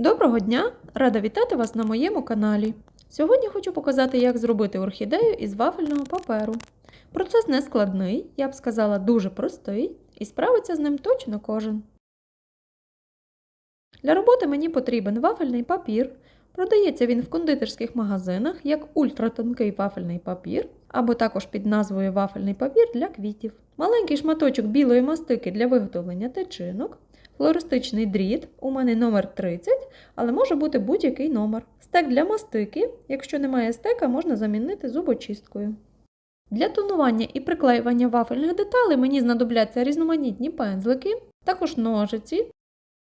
Доброго дня! Рада вітати вас на моєму каналі. Сьогодні хочу показати, як зробити орхідею із вафельного паперу. Процес не складний, я б сказала, дуже простий, і справиться з ним точно кожен. Для роботи мені потрібен вафельний папір. Продається він в кондитерських магазинах як ультратонкий вафельний папір, або також під назвою вафельний папір для квітів. Маленький шматочок білої мастики для виготовлення течинок, флористичний дріт, у мене номер 30, але може бути будь-який номер. Стек для мастики, якщо немає стека, можна замінити зубочисткою. Для тонування і приклеювання вафельних деталей мені знадобляться різноманітні пензлики, також ножиці,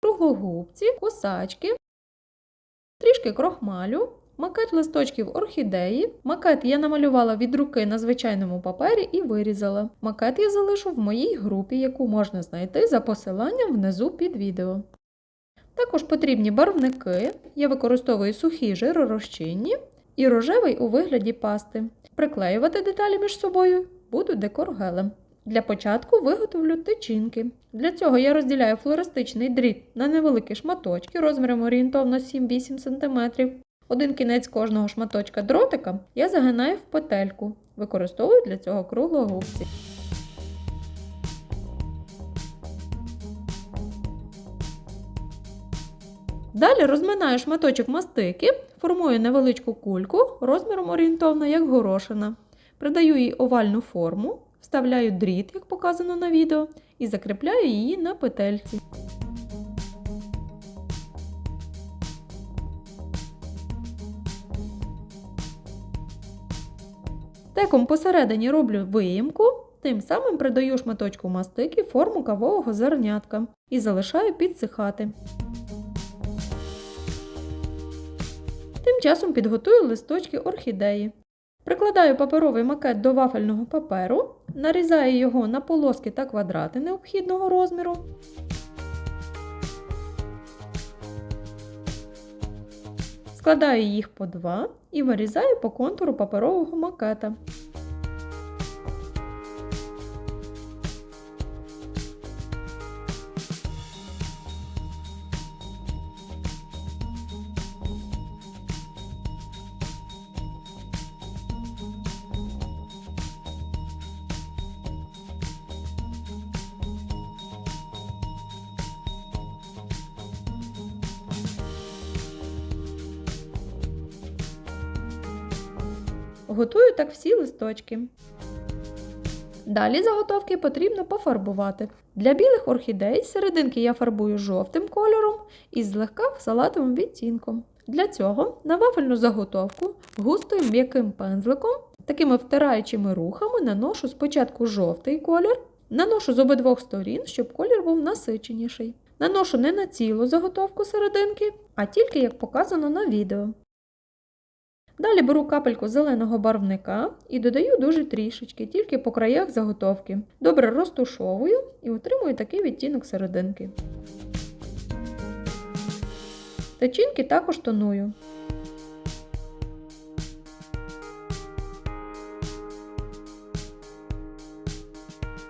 круглогубці, косачки, трішки крохмалю, макет листочків орхідеї. Макет я намалювала від руки на звичайному папері і вирізала. Макет я залишу в моїй групі, яку можна знайти за посиланням внизу під відео. Також потрібні барвники. Я використовую сухі жиророзчинні і рожевий у вигляді пасти. Приклеювати деталі між собою буду декор-гелем. Для початку виготовлю тичинки. Для цього я розділяю флористичний дріт на невеликі шматочки розміром орієнтовно 7-8 см. Один кінець кожного шматочка дротика я загинаю в петельку. Використовую для цього круглогубці. Далі розминаю шматочок мастики, формую невеличку кульку розміром орієнтовно як горошина. Придаю їй овальну форму, вставляю дріт, як показано на відео, і закріпляю її на петельці. Теком посередині роблю виїмку, тим самим придаю шматочку мастики форму кавового зернятка і залишаю підсихати. Тим часом підготую листочки орхідеї. Прикладаю паперовий макет до вафельного паперу, нарізаю його на полоски та квадрати необхідного розміру. Складаю їх по два і вирізаю по контуру паперового макета. Готую так всі листочки. Далі заготовки потрібно пофарбувати. Для білих орхідей серединки я фарбую жовтим кольором і злегка салатовим відтінком. Для цього на вафельну заготовку густим м'яким пензликом, такими втираючими рухами наношу спочатку жовтий колір, наношу з обидвох сторін, щоб колір був насиченіший. Наношу не на цілу заготовку серединки, а тільки як показано на відео. Далі беру капельку зеленого барвника і додаю дуже трішечки, тільки по краях заготовки. Добре розтушовую і отримую такий відтінок серединки. Течінки також тоную.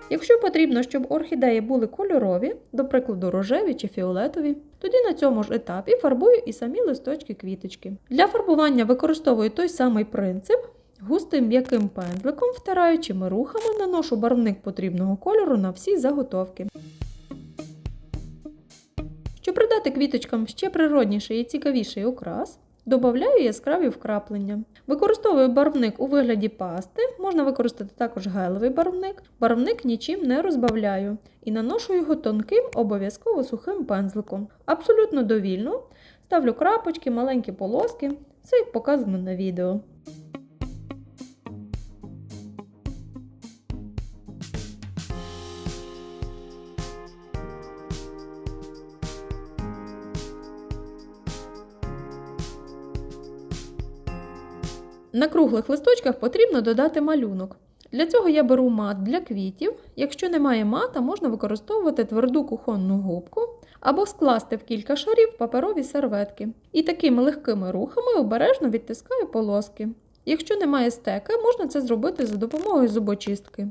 Якщо потрібно, щоб орхідеї були кольорові, до прикладу рожеві чи фіолетові, тоді на цьому ж етапі фарбую і самі листочки квіточки. Для фарбування використовую той самий принцип. Густим м'яким пензликом, втираючими рухами наношу барвник потрібного кольору на всі заготовки. Щоб придати квіточкам ще природніший і цікавіший окрас, Добавляю яскраві вкраплення. Використовую барвник у вигляді пасти, можна використати також гелевий барвник. Барвник нічим не розбавляю і наношу його тонким, обов'язково сухим пензликом. Абсолютно довільно. Ставлю крапочки, маленькі полоски, все як показано на відео. На круглих листочках потрібно додати малюнок. Для цього я беру мат для квітів. Якщо немає мата, можна використовувати тверду кухонну губку або скласти в кілька шарів паперові серветки. І такими легкими рухами обережно відтискаю полоски. Якщо немає стека, можна це зробити за допомогою зубочистки.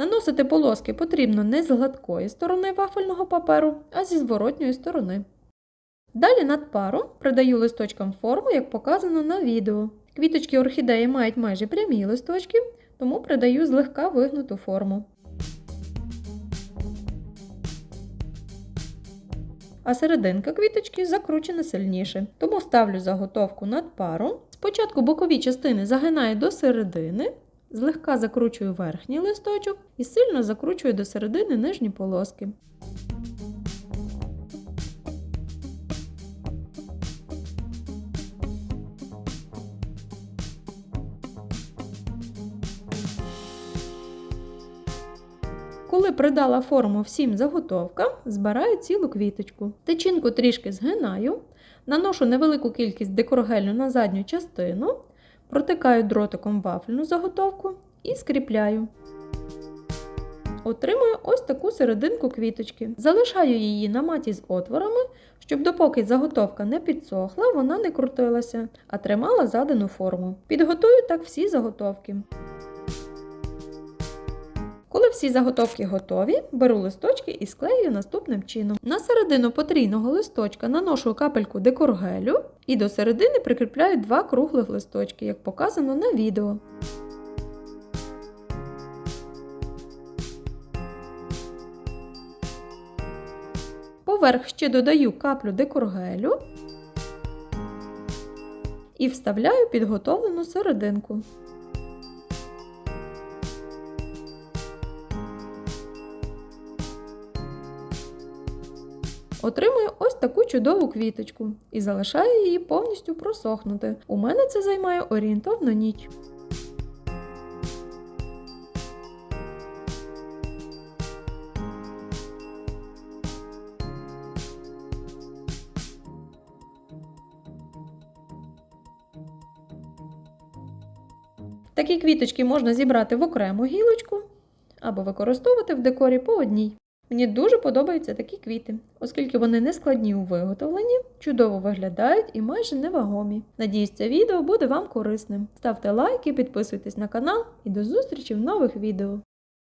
Наносити полоски потрібно не з гладкої сторони вафельного паперу, а зі зворотньої сторони. Далі над пару придаю листочкам форму, як показано на відео. Квіточки орхідеї мають майже прямі листочки, тому придаю злегка вигнуту форму. А серединка квіточки закручена сильніше, тому ставлю заготовку над пару. Спочатку бокові частини загинаю до середини, злегка закручую верхній листочок і сильно закручую до середини нижні полоски. Коли придала форму всім заготовкам, збираю цілу квіточку. Тичинку трішки згинаю, наношу невелику кількість декоргелю на задню частину, протикаю дротиком вафельну заготовку і скріпляю. Отримую ось таку серединку квіточки. Залишаю її на маті з отворами, щоб допоки заготовка не підсохла, вона не крутилася, а тримала задану форму. Підготую так всі заготовки. Коли всі заготовки готові, беру листочки і склею наступним чином. На середину потрійного листочка наношу капельку декоргелю і до середини прикріпляю два круглих листочки, як показано на відео. Поверх ще додаю каплю декоргелю і вставляю підготовлену серединку. Отримую ось таку чудову квіточку і залишаю її повністю просохнути. У мене це займає орієнтовно ніч. Такі квіточки можна зібрати в окрему гілочку або використовувати в декорі по одній. Мені дуже подобаються такі квіти, оскільки вони не складні у виготовленні, чудово виглядають і майже невагомі. Надіюсь, це відео буде вам корисним. Ставте лайки, підписуйтесь на канал і до зустрічі в нових відео.